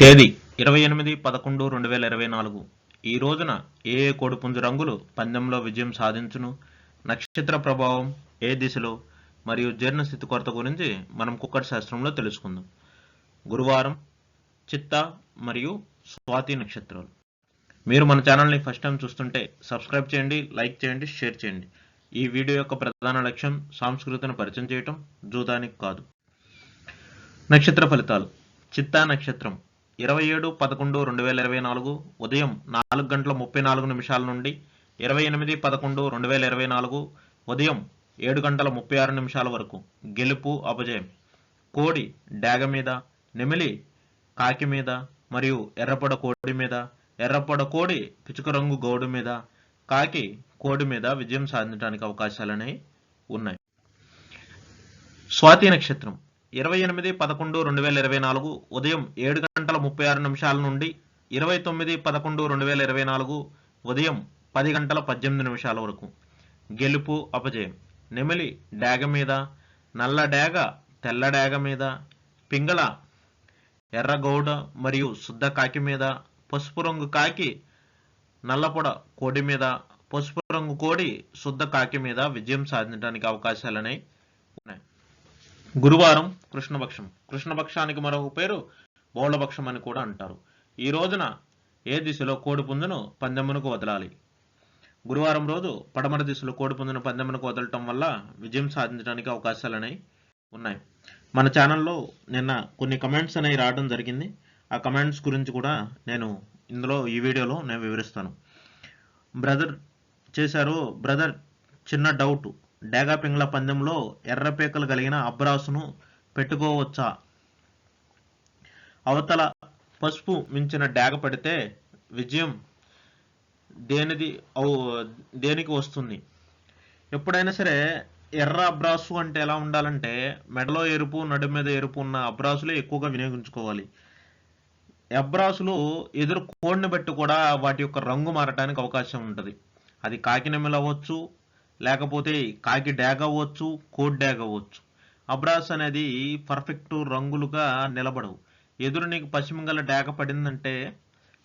తేదీ ఇరవై ఎనిమిది పదకొండు రెండు వేల ఇరవై నాలుగు. ఈ రోజున ఏ ఏ కోడిపుంజు రంగులు పందెంలో విజయం సాధించును? నక్షత్ర ప్రభావం ఏ దిశలో? మరియు జీర్ణస్థితి కొరత గురించి మనం కుక్కటి శాస్త్రంలో తెలుసుకుందాం. గురువారం చిత్త మరియు స్వాతి నక్షత్రాలు. మీరు మన ఛానల్ని ఫస్ట్ టైం చూస్తుంటే సబ్స్క్రైబ్ చేయండి లైక్ చేయండి షేర్ చేయండి. ఈ వీడియో యొక్క ప్రధాన లక్ష్యం సంస్కృతిని పరిచయం చేయటం జూదానికి కాదు. నక్షత్ర ఫలితాలు. చిత్తా నక్షత్రం. ఇరవై ఏడు పదకొండు రెండు వేల ఇరవై నాలుగు ఉదయం నాలుగు గంటల ముప్పై నాలుగు నిమిషాల నుండి ఇరవై ఎనిమిది పదకొండు రెండు వేల ఇరవై నాలుగు ఉదయం ఏడు గంటల ముప్పై ఆరు నిమిషాల వరకు గెలుపు అపజయం. కోడి డాగ మీద నెమిలి కాకి మీద మరియు ఎర్రపొడ కోడి మీద ఎర్రపొడ కోడి పిచుక రంగు గౌడు మీద కాకి కోడి మీద విజయం సాధించడానికి అవకాశాలనే ఉన్నాయి. స్వాతి నక్షత్రం. ఇరవై ఎనిమిది పదకొండు రెండు వేల ఇరవై నాలుగు ఉదయం ఏడు గంటల ముప్పై ఆరు నిమిషాల నుండి ఇరవై తొమ్మిది పదకొండు రెండు వేల ఇరవై నాలుగు ఉదయం పది గంటల పద్దెనిమిది నిమిషాల వరకు. గెలుపు అపజయం. నెమిలి డాగ మీద నల్ల డాగ తెల్ల డాగ మీద పింగళ ఎర్రగౌడ మరియు శుద్ధ కాకి మీద పసుపు రంగు కాకి నల్లపొడ కోడి మీద పసుపు రంగు కోడి శుద్ధ కాకి మీద విజయం సాధించడానికి అవకాశాలున్నాయి. గురువారం కృష్ణపక్షం. కృష్ణపక్షానికి మరొక పేరు బౌళపక్షం అని కూడా అంటారు. ఈ రోజున ఏ దిశలో కోడిపుందును పందెమునకు వదలాలి? గురువారం రోజు పడమర దిశలో కోడిపుందును పందెమునకు వదలటం వల్ల విజయం సాధించడానికి అవకాశాలు అనేవి ఉన్నాయి. మన ఛానల్లో నిన్న కొన్ని కమెంట్స్ అనేవి రావడం జరిగింది. ఆ కమెంట్స్ గురించి కూడా నేను ఇందులో ఈ వీడియోలో నేను వివరిస్తాను. బ్రదర్ చేశారు. బ్రదర్ చిన్న డౌట్. డేగాపింగ్ల పందెంలో ఎర్రపేకలు కలిగిన అబ్రాసును పెట్టుకోవచ్చా? అవతల పసుపు మించిన డాగ పడితే విజయం దేనిది దేనికి వస్తుంది? ఎప్పుడైనా సరే ఎర్ర అబ్రాసు అంటే ఎలా ఉండాలంటే మెడలో ఎరుపు నడు మీద ఎరుపు ఉన్న అబ్రాసులే ఎక్కువగా వినియోగించుకోవాలి. అబ్రాసులు ఎదురు కోడిని బట్టి కూడా వాటి యొక్క రంగు మారటానికి అవకాశం ఉంటుంది. అది కాకినెమ్మలు అవ్వచ్చు లేకపోతే కాకి డ్యాగ్ అవ్వచ్చు కోడ్ డ్యాగ్ అవ్వచ్చు అబ్రాస్ అనేది పర్ఫెక్ట్ రంగులుగా నిలబడవు. ఎదురు నీకు పశ్చిమ గల పడిందంటే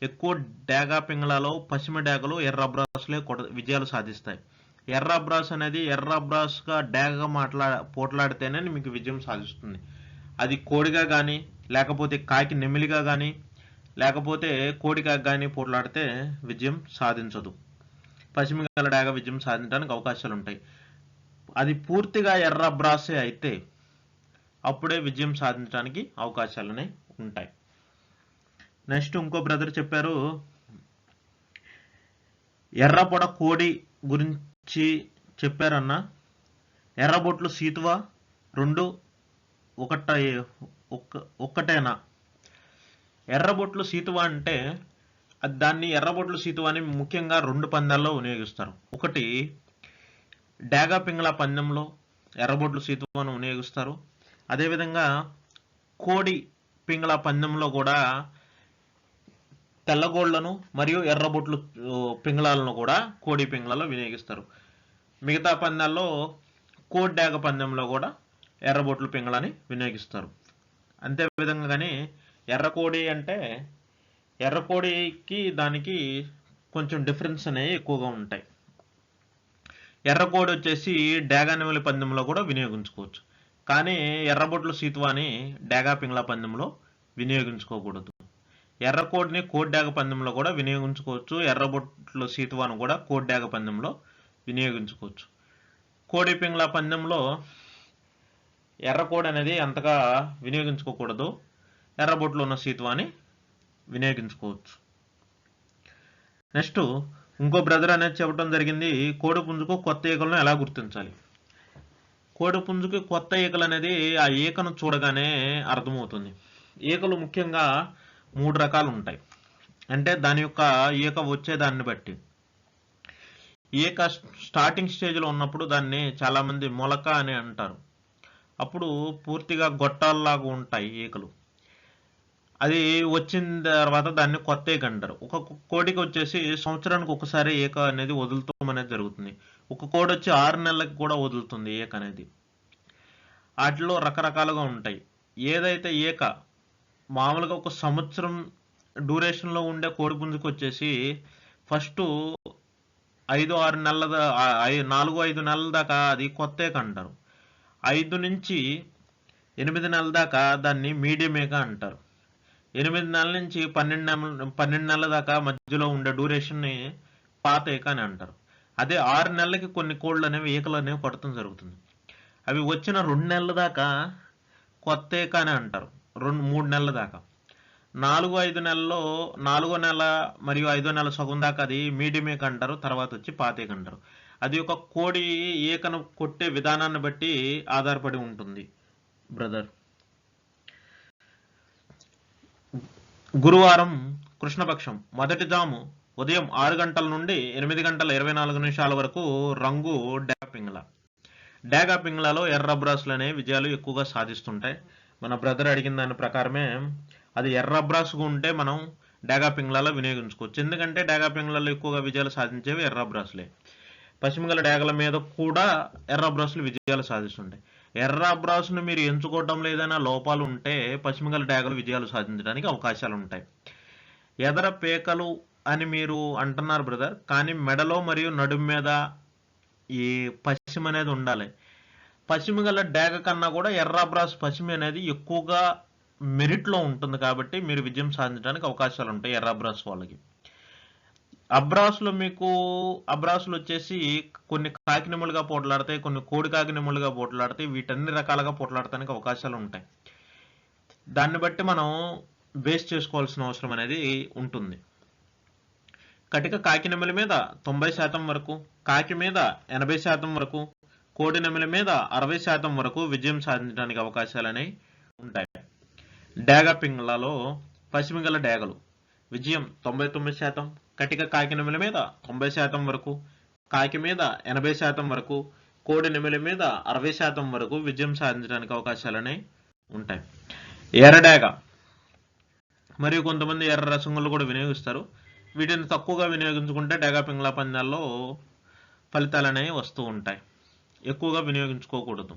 ఎక్కువ డ్యాగా పింగళాలో పశ్చిమ డ్యాగలు ఎర్ర అబ్రాసులే కొట విజయాలు సాధిస్తాయి. ఎర్ర అబ్రాస్ అనేది ఎర్ర అబ్రాస్గా డాగగా మాట్లా పోట్లాడితేనే మీకు విజయం సాధిస్తుంది. అది కోడిగా కానీ లేకపోతే కాకి నెమిలిగా కానీ లేకపోతే కోడిగా కానీ పోట్లాడితే విజయం సాధించదు. పశ్చిమ గలడాగా విజయం సాధించడానికి అవకాశాలు ఉంటాయి అది పూర్తిగా ఎర్ర బ్రాసే అయితే అప్పుడే విజయం సాధించడానికి అవకాశాలనే ఉంటాయి. నెక్స్ట్ ఇంకో బ్రదర్ చెప్పారు ఎర్రపొడ కోడి గురించి చెప్పారన్న ఎర్రబొట్లు సీతువ రెండు ఒకట ఒక్క ఒక్కటేనా? ఎర్రబొట్లు సీతువ అంటే దాన్ని ఎర్రబొట్లు సీతు అని ముఖ్యంగా రెండు పందాల్లో వినియోగిస్తారు. ఒకటి డాగా పింగళ పందెంలో ఎర్రబొట్లు అని వినియోగిస్తారు. అదేవిధంగా కోడి పింగళ పందెంలో కూడా తెల్లగోళ్ళను మరియు ఎర్రబొట్లు పింగళాలను కూడా కోడి పింగళలో వినియోగిస్తారు. మిగతా పందాల్లో కోడి డాగ పందెంలో కూడా ఎర్రబొట్లు పింగళని వినియోగిస్తారు. అంతే విధంగానే ఎర్రకోడి అంటే ఎర్రకోడికి దానికి కొంచెం డిఫరెన్స్ అనేవి ఎక్కువగా ఉంటాయి. ఎర్రకోడి వచ్చేసి డాగానెమలి పందెంలో కూడా వినియోగించుకోవచ్చు. కానీ ఎర్రబొట్లు సీతువాని డేగా పింగళ పందెంలో వినియోగించుకోకూడదు. ఎర్రకోడిని కోడ్డాగ పందెంలో కూడా వినియోగించుకోవచ్చు. ఎర్రబొట్లు సీతువాను కూడా కోడ్డాగ పందెంలో వినియోగించుకోవచ్చు. కోడి పింగళ పందెంలో ఎర్రకోడి అనేది అంతగా వినియోగించుకోకూడదు. ఎర్రబొట్లు ఉన్న సీతువాని వినియోగించుకోవచ్చు. నెక్స్ట్ ఇంకో బ్రదర్ అనేది చెప్పడం జరిగింది కోడి పుంజుకు కొత్త ఈకలను ఎలా గుర్తించాలి? కోడి పుంజుకి కొత్త ఈకలు అనేది ఆ ఈకను చూడగానే అర్థమవుతుంది. ఈకలు ముఖ్యంగా మూడు రకాలు ఉంటాయి అంటే దాని యొక్క ఈక వచ్చే దాన్ని బట్టి. ఈక స్టార్టింగ్ స్టేజ్లో ఉన్నప్పుడు దాన్ని చాలామంది మొలక అని అంటారు. అప్పుడు పూర్తిగా గొట్టాల్లాగా ఉంటాయి ఈకలు అది వచ్చిన తర్వాత దాన్ని కొత్త ఏక అంటారు. ఒక కోడికి వచ్చేసి సంవత్సరానికి ఒకసారి ఈక అనేది వదులుతాం అనేది జరుగుతుంది. ఒక కోడి వచ్చి ఆరు నెలలకి కూడా వదులుతుంది ఏక అనేది. వాటిలో రకరకాలుగా ఉంటాయి. ఏదైతే ఈక మామూలుగా ఒక సంవత్సరం డ్యూరేషన్లో ఉండే కోడిపుంజుకి వచ్చేసి ఫస్ట్ ఐదు ఆరు నెలల దా- ఐ- నాలుగు ఐదు నెలల దాకా అది కొత్త ఏక అంటారు. ఐదు నుంచి ఎనిమిది నెలల దాకా దాన్ని మీడియం ఏక అంటారు. ఎనిమిది నెలల నుంచి పన్నెండు నెల పన్నెండు నెలల దాకా మధ్యలో ఉండే డ్యూరేషన్ని పాత ఏక అని అంటారు. అదే ఆరు నెలలకి కొన్ని కోళ్ళు అనేవి ఈకలు అనేవి పడటం జరుగుతుంది. అవి వచ్చిన రెండు నెలల దాకా కొత్త ఏక అని అంటారు. రెండు మూడు నెలల దాకా. నాలుగు ఐదు నెలల్లో నాలుగో నెల మరియు ఐదో నెల సగం దాకా అది మీడియం ఏక అంటారు తర్వాత వచ్చి పాత ఏక అంటారు. అది ఒక కోడి ఏకను కొట్టే విధానాన్ని బట్టి ఆధారపడి ఉంటుంది బ్రదర్ గురువారం కృష్ణపక్షం. మొదటి జాము ఉదయం ఆరు గంటల నుండి ఎనిమిది గంటల ఇరవై నాలుగు నిమిషాల వరకు రంగు డాగా పింగళ. డాగా పింగళలో ఎర్ర బ్రాసులు అనే విజయాలు ఎక్కువగా సాధిస్తుంటాయి. మన బ్రదర్ అడిగిన దాని ప్రకారమే అది ఎర్ర బ్రాసుగా ఉంటే మనం డాగా పింగళలో వినియోగించుకోవచ్చు. ఎందుకంటే డాగా పింగళలో ఎక్కువగా విజయాలు సాధించేవి ఎర్ర బ్రాసులే పశ్చిమగల డాగల మీద కూడా ఎర్ర బ్రాసులు విజయాలు సాధిస్తుంటాయి. ఎర్ర అబ్రాస్ను మీరు ఎంచుకోవటం లేదైనా లోపాలు ఉంటే పశ్చిమగల డాగలు విజయాలు సాధించడానికి అవకాశాలు ఉంటాయి. ఎదర పేకలు అని మీరు అంటున్నారు బ్రదర్. కానీ మెడలో మరియు నడుము మీద ఈ పశ్చిమ అనేది ఉండాలి. పశ్చిమ గల డాగ కన్నా కూడా ఎర్ర బ్రాస్ పశ్చిమ అనేది ఎక్కువగా మెరిట్లో ఉంటుంది కాబట్టి మీరు విజయం సాధించడానికి అవకాశాలు ఉంటాయి ఎర్రబ్రాస్ వాళ్ళకి. అబ్రాసులు మీకు అబ్రాసులు వచ్చేసి కొన్ని కాకినెములుగా పోట్లాడతాయి కొన్ని కోడి కాకినెములుగా పోట్లాడతాయి వీటన్ని రకాలుగా పోట్లాడటానికి అవకాశాలు ఉంటాయి. దాన్ని బట్టి మనం బేస్ చేసుకోవాల్సిన అవసరం అనేది ఉంటుంది. కటిక కాకి మీద తొంభై శాతం వరకు కాకి మీద ఎనభై శాతం వరకు కోడి నెమల మీద అరవై శాతం వరకు విజయం సాధించడానికి అవకాశాలు అనేవి ఉంటాయి. డేగ పింగళలో పశ్చిమగల డేగలు విజయం తొంభై తొమ్మిది శాతం కటిక కాకి నిమిల మీద తొంభై శాతం వరకు కాకి మీద ఎనభై శాతం వరకు కోడి నిమిల మీద అరవై శాతం వరకు విజయం సాధించడానికి అవకాశాలు అనేవి ఉంటాయి. ఎర్రడాగ. మరియు కొంతమంది ఎర్ర రసంగులు కూడా వినియోగిస్తారు. వీటిని తక్కువగా వినియోగించుకుంటే డేగా పింగ్లా పందాల్లో ఫలితాలు అనేవి వస్తూ ఉంటాయి. ఎక్కువగా వినియోగించుకోకూడదు.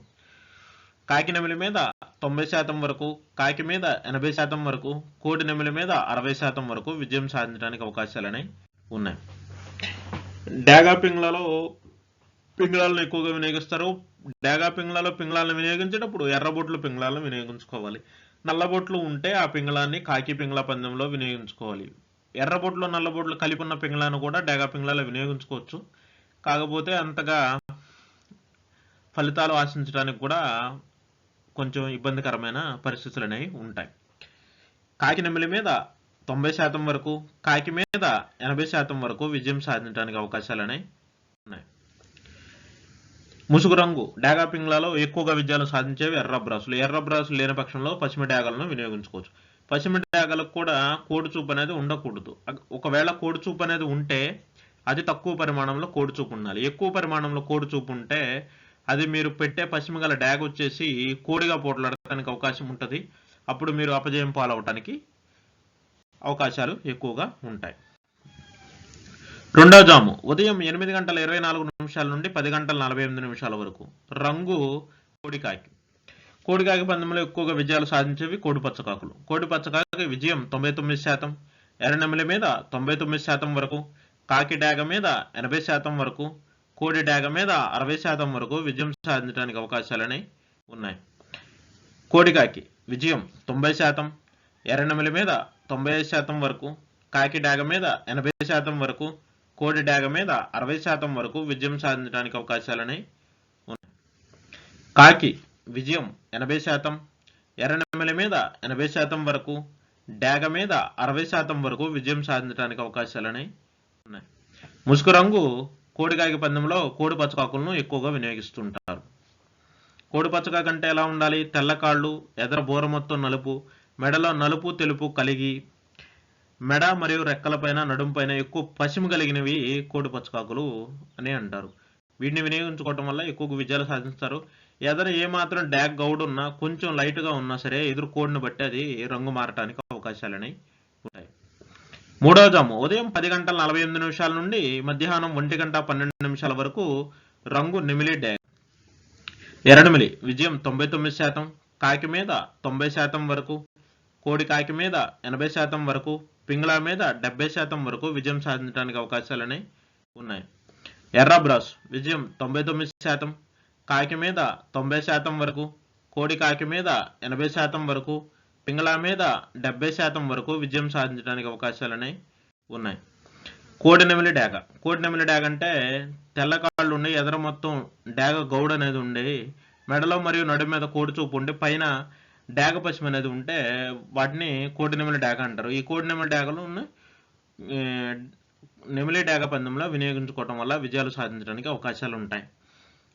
కాకి నెమలి మీద తొంభై శాతం వరకు కాకి మీద ఎనభై శాతం వరకు కోడి నెమలి మీద అరవై శాతం వరకు విజయం సాధించడానికి అవకాశాలు అనేవి ఉన్నాయి. డాగా పింగ్లలో పింగళాలను ఎక్కువగా వినియోగిస్తారు. డాగా పింగళాలో పింగళాలను వినియోగించేటప్పుడు ఎర్రబొట్లు పింగళాలను వినియోగించుకోవాలి. నల్లబొట్లు ఉంటే ఆ పింగళాన్ని కాకి పింగళ పందెంలో వినియోగించుకోవాలి. ఎర్రబొట్లు నల్లబొట్లు కలిపి ఉన్న పింగళాన్ని కూడా డాగా పింగళాలో వినియోగించుకోవచ్చు. కాకపోతే అంతగా ఫలితాలు ఆశించడానికి కూడా కొంచెం ఇబ్బందికరమైన పరిస్థితులు అనేవి ఉంటాయి. కాకి నెమ్మలి మీద తొంభై శాతం వరకు కాకి మీద ఎనభై శాతం వరకు విజయం సాధించడానికి అవకాశాలు అనేవి ఉన్నాయి. ముసుగు రంగు డాగా పింగ్లలో ఎక్కువగా విజయాలు సాధించేవి ఎర్ర బ్రాసులు ఎర్ర బ్రాసులు లేని పక్షంలో పశ్చిమ డాగాలను వినియోగించుకోవచ్చు. పశ్చిమ డాగాలకు కూడా కోడి చూపు అనేది ఉండకూడదు. ఒకవేళ కోడి చూపు అనేది ఉంటే అది తక్కువ పరిమాణంలో కోడి చూపు ఉండాలి. ఎక్కువ పరిమాణంలో కోడి చూపు ఉంటే అది మీరు పెట్టే పశ్చిమ గల డాగ్ వచ్చేసి కోడిగా పోట్లాడటానికి అవకాశం ఉంటుంది. అప్పుడు మీరు అపజయం పాలవటానికి అవకాశాలు ఎక్కువగా ఉంటాయి. రెండవ జాము. ఉదయం ఎనిమిది గంటల ఇరవై నాలుగు నిమిషాల నుండి పది గంటల నలభై ఎనిమిది నిమిషాల వరకు. రంగు కోడికాకి. కోడికాకి పందెంలో ఎక్కువగా విజయాలు సాధించేవి కోడి పచ్చకాకులు కోడి పచ్చకాకి విజయం తొంభై తొమ్మిది శాతం ఎర్రనెమలి మీద తొంభై తొమ్మిది శాతం వరకు కాకి డాగ మీద ఎనభై శాతం వరకు కోడి డాగ మీద అరవై శాతం వరకు విజయం సాధించడానికి అవకాశాలని ఉన్నాయి. కోడికాకి విజయం తొంభై శాతం ఎర్రనమిలి మీద తొంభై శాతం వరకు కాకి డాగ మీద ఎనభై శాతం వరకు కోడి డాగ మీద అరవై శాతం వరకు విజయం సాధించడానికి అవకాశాలని ఉన్నాయి. కాకి విజయం ఎనభై శాతం ఎర్రనెమలి మీద ఎనభై శాతం వరకు డాగ మీద అరవై శాతం వరకు విజయం సాధించడానికి అవకాశాలని ఉన్నాయి. ముసుగు రంగు కోడికాకి పందెంలో కోడి పచ్చకాకులను ఎక్కువగా వినియోగిస్తుంటారు. కోడి పచ్చకాకు అంటే ఎలా ఉండాలి? తెల్ల కాళ్ళు ఎదర బోర మొత్తం నలుపు మెడలో నలుపు తెలుపు కలిగి మెడ మరియు రెక్కలపైన నడుంపైన ఎక్కువ పశ్చిమ కలిగినవి కోడి పచ్చకాకులు అని అంటారు. వీటిని వినియోగించుకోవటం వల్ల ఎక్కువ విజయాలు సాధిస్తారు. ఎదర ఏమాత్రం డాగ్ గౌడ్ ఉన్నా కొంచెం లైట్గా ఉన్నా సరే ఎదురు కోడిని బట్టి అది రంగు మారటానికి అవకాశాలని ఉంటాయి. మూడవ జాము. ఉదయం పది గంటల నలభై ఎనిమిది నిమిషాల నుండి మధ్యాహ్నం ఒంటి గంట పన్నెండు నిమిషాల వరకు రంగు నిమిలి డ్యా ఎరడుమిలి విజయం తొంభై తొమ్మిది శాతం. కాకి మీద తొంభై శాతం వరకు కోడి కాకి మీద ఎనభై శాతం వరకు పింగళ మీద డెబ్బై శాతం వరకు విజయం సాధించడానికి అవకాశాలని ఉన్నాయి. ఎర్ర బ్రాస్. విజయం తొంభై తొమ్మిది శాతం. కాకి మీద తొంభై శాతం వరకు కోడి కాకి మీద ఎనభై శాతం వరకు పింగళ మీద డెబ్బై శాతం వరకు విజయం సాధించడానికి అవకాశాలని ఉన్నాయి. కోడి నెమిలి డాగ. కోడి డాగ అంటే తెల్ల కాళ్ళు ఉండి ఎదర మొత్తం డాగ గౌడ్ అనేది ఉండి మెడలో మరియు నడు మీద కోడి చూపు ఉండి పైన డాగ పశ్చిమ అనేది ఉంటే వాటిని కోడి నెమిలి డాగ అంటారు. ఈ కోడి నెమిలి డాగలు నెమిలి డాగ పందెంలో వినియోగించుకోవటం వల్ల విజయాలు సాధించడానికి అవకాశాలు ఉంటాయి.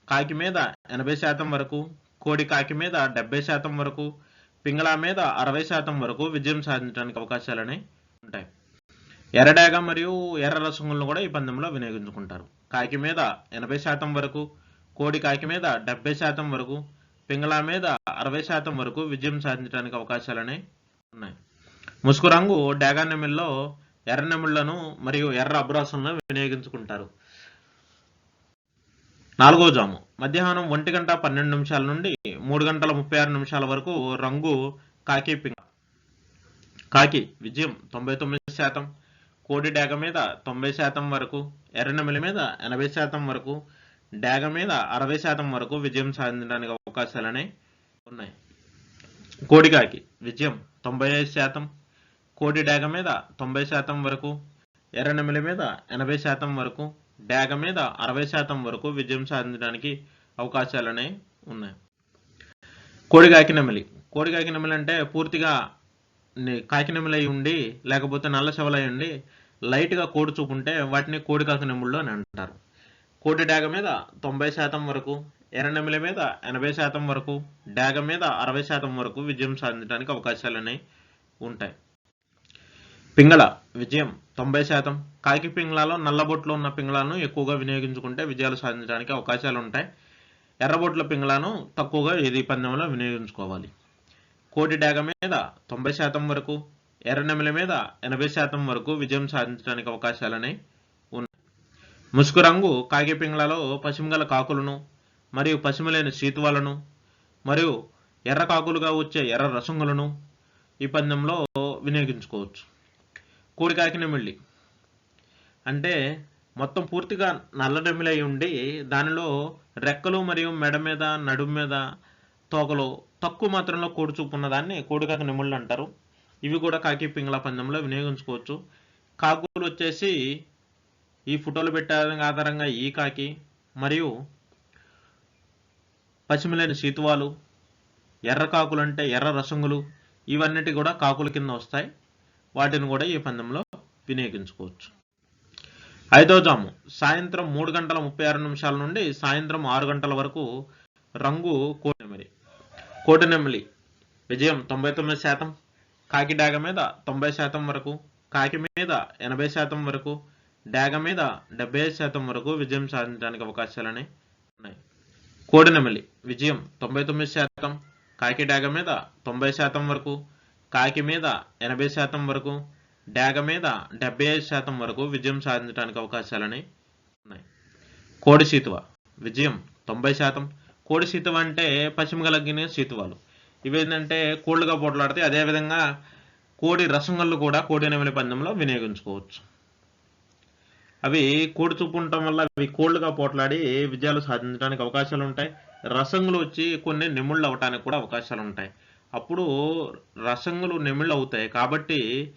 కాకి మీద ఎనభై శాతం వరకు కోడి కాకి మీద డెబ్బై శాతం వరకు పింగళ మీద అరవై శాతం వరకు విజయం సాధించడానికి అవకాశాలని ఉంటాయి. ఎర్రడాగ మరియు ఎర్ర రసంగులను కూడా ఈ పందెంలో వినియోగించుకుంటారు. కాకి మీద ఎనభై శాతం వరకు కోడి కాకి మీద డెబ్బై శాతం వరకు పింగళ మీద అరవై శాతం వరకు విజయం సాధించడానికి అవకాశాలని ఉన్నాయి. ముసుగు రంగు డాగా నెమిల్లో ఎర్ర నెమిళ్ళను మరియు ఎర్ర అబ్రాసులను వినియోగించుకుంటారు. నాలుగో జాము. మధ్యాహ్నం ఒంటి గంట పన్నెండు నిమిషాల నుండి మూడు గంటల ముప్పై ఆరు నిమిషాల వరకు రంగు కాకి పింగ కాకి విజయం తొంభై తొమ్మిది శాతం. కోడి డాగ మీద తొంభై శాతం వరకు ఎర్రనమిలి మీద ఎనభై శాతం వరకు డాగ మీద అరవై శాతం వరకు విజయం సాధించడానికి అవకాశాలనే ఉన్నాయి. కోడి కాకి విజయం తొంభై ఐదు శాతం. కోడి డాగ మీద తొంభై శాతం వరకు ఎర్రనమిలి మీద ఎనభై శాతం వరకు డాగ మీద అరవై శాతం వరకు విజయం సాధించడానికి అవకాశాలనే ఉన్నాయి. కోడి నెమలి. కోడి నెమలి అంటే పూర్తిగా ని- కాకి నెమలి అయి ఉండి లేకపోతే నల్ల చెవలై ఉండి లైట్గా కోడి చూపు ఉంటే వాటిని కోడికాకి నెముళ్ళు అని అంటారు. కోడి డాగ మీద తొంభై శాతం వరకు ఎర్ర మీద ఎనభై శాతం వరకు డాగ మీద అరవై శాతం వరకు విజయం సాధించడానికి అవకాశాలనే ఉంటాయి. పింగళ విజయం తొంభై శాతం. కాకి పింగళాలో నల్లబొట్లు ఉన్న పింగళాలను ఎక్కువగా వినియోగించుకుంటే విజయాలు సాధించడానికి అవకాశాలు ఉంటాయి. ఎర్రబొట్ల పింగళాను తక్కువగా ఇది పందెంలో వినియోగించుకోవాలి. కోడి డాగ మీద తొంభై శాతం వరకు ఎర్రనెమల మీద ఎనభై శాతం వరకు విజయం సాధించడానికి అవకాశాలని ఉన్నాయి. ముసుగు రంగు కాగి పింగళాలో పశ్చిమగల కాకులను మరియు పశ్చిమలేని శీతువాలను మరియు ఎర్ర కాకులుగా వచ్చే ఎర్ర రసంగులను ఈ పందెంలో వినియోగించుకోవచ్చు. కోడి కాకిన మిళ్ళి అంటే మొత్తం పూర్తిగా నల్ల ఉండి దానిలో రెక్కలు మరియు మెడ మీద నడుము మీద తోకలు తక్కువ మాత్రంలో కోడి చూపు ఉన్న దాన్ని కోడికాకి అంటారు. ఇవి కూడా కాకి పింగళ పందెంలో వినియోగించుకోవచ్చు. కాకులు వచ్చేసి ఈ ఫోటోలు పెట్టే ఆధారంగా ఈ కాకి మరియు పశ్చిమలేని శీతువాలు ఎర్ర కాకులు అంటే ఎర్ర రసంగులు ఇవన్నిటి కూడా కాకుల కింద వస్తాయి. వాటిని కూడా ఈ పందెంలో వినియోగించుకోవచ్చు. ఐదో జాము. సాయంత్రం మూడు గంటల ముప్పై ఆరు నిమిషాల నుండి సాయంత్రం ఆరు గంటల వరకు రంగు కోటినెమిలి కోటినెమిలి విజయం తొంభై తొమ్మిది శాతం. కాకి డాగ మీద తొంభై శాతం వరకు కాకి మీద ఎనభై శాతం వరకు డాగ మీద డెబ్బై ఐదు శాతం వరకు విజయం సాధించడానికి అవకాశాలని ఉన్నాయి. కోడినెమిలి విజయం తొంభై తొమ్మిది శాతం. కాకి డాగ మీద తొంభై శాతం వరకు కాకి మీద ఎనభై శాతం వరకు డాగ మీద డెబ్బై ఐదు శాతం వరకు విజయం సాధించడానికి అవకాశాలని ఉన్నాయి. కోడి సీతువ. విజయం తొంభై శాతం. కోడి సీతువ అంటే పశ్చిమ కలిగిన సీతువాలు. ఇవేంటంటే కోళ్ళుగా పోట్లాడితే అదేవిధంగా కోడి రసంగళ్ళు కూడా కోడి నెమలి పందెంలో వినియోగించుకోవచ్చు. అవి కోడి చూపు ఉండటం వల్ల అవి కోళ్ళుగా పోట్లాడి విజయాలు సాధించడానికి అవకాశాలు ఉంటాయి. రసంగులు వచ్చి కొన్ని నెముళ్ళు అవటానికి కూడా అవకాశాలు ఉంటాయి. అప్పుడు రసంగులు నెమిళ్ళు అవుతాయి. కాబట్టి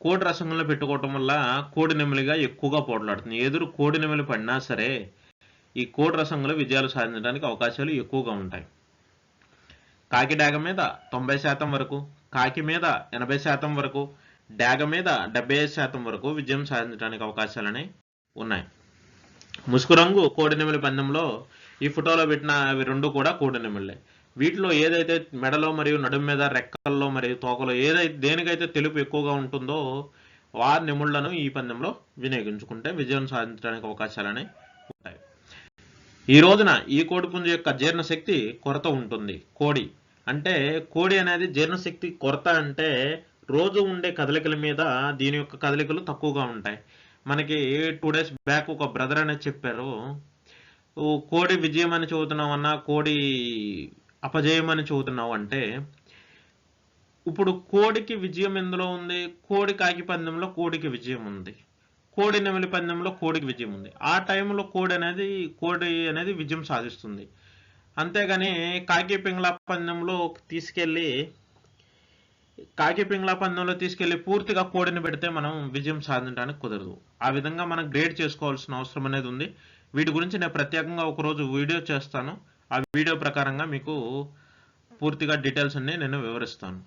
కోడి రసంగులను పెట్టుకోవటం వల్ల కోడి నెమలిగా ఎక్కువగా పోట్లాడుతుంది. ఎదురు కోడి నెమలి పడినా సరే ఈ కోడి రసంలో విజయాలు సాధించడానికి అవకాశాలు ఎక్కువగా ఉంటాయి. కాకి డాగ మీద తొంభై శాతం వరకు కాకి మీద ఎనభై శాతం వరకు డాగ మీద డెబ్బై ఐదు శాతం వరకు విజయం సాధించడానికి అవకాశాలని ఉన్నాయి. ముసుగు రంగు కోడి నెమలి పందెంలో ఈ ఫోటోలో పెట్టిన అవి రెండు కూడా కోడి నెమళ్ళే. వీటిలో ఏదైతే మెడలో మరియు నడుము మీద రెక్కల్లో మరియు తోకలో ఏదైతే దేనికైతే తెలుపు ఎక్కువగా ఉంటుందో ఆ నెముళ్ళను ఈ పందెంలో వినియోగించుకుంటే విజయం సాధించడానికి అవకాశాలని ఉంటాయి. ఈ రోజున ఈ కోడిపుంజు యొక్క జీర్ణశక్తి కొరత ఉంటుంది. కోడి అంటే కోడి అనేది జీర్ణశక్తి కొరత అంటే రోజు ఉండే కదలికల మీద దీని యొక్క కదలికలు తక్కువగా ఉంటాయి. మనకి టూ డేస్ బ్యాక్ ఒక బ్రదర్ అనేది చెప్పారు కోడి విజయం అని చదువుతున్నామన్నా కోడి అపజయం అని చదువుతున్నావు అంటే ఇప్పుడు కోడికి విజయం ఎందులో ఉంది? కోడి కాకి పందెంలో కోడికి విజయం ఉంది. కోడి నెమలి పందెంలో కోడికి విజయం ఉంది. ఆ టైంలో కోడి అనేది కోడి అనేది విజయం సాధిస్తుంది. అంతేగాని కాకి పింగళ పందెంలో తీసుకెళ్ళి కాకి పింగళ పందెంలో తీసుకెళ్ళి పూర్తిగా కోడిని పెడితే మనం విజయం సాధించడానికి కుదరదు. ఆ విధంగా మనం గ్రేడ్ చేసుకోవాల్సిన అవసరం అనేది ఉంది. వీటి గురించి నేను ప్రత్యేకంగా ఒకరోజు వీడియో చేస్తాను. ఆ వీడియో ప్రకారంగా మీకు పూర్తిగా డీటెయిల్స్ అన్నీ నేను వివరిస్తాను.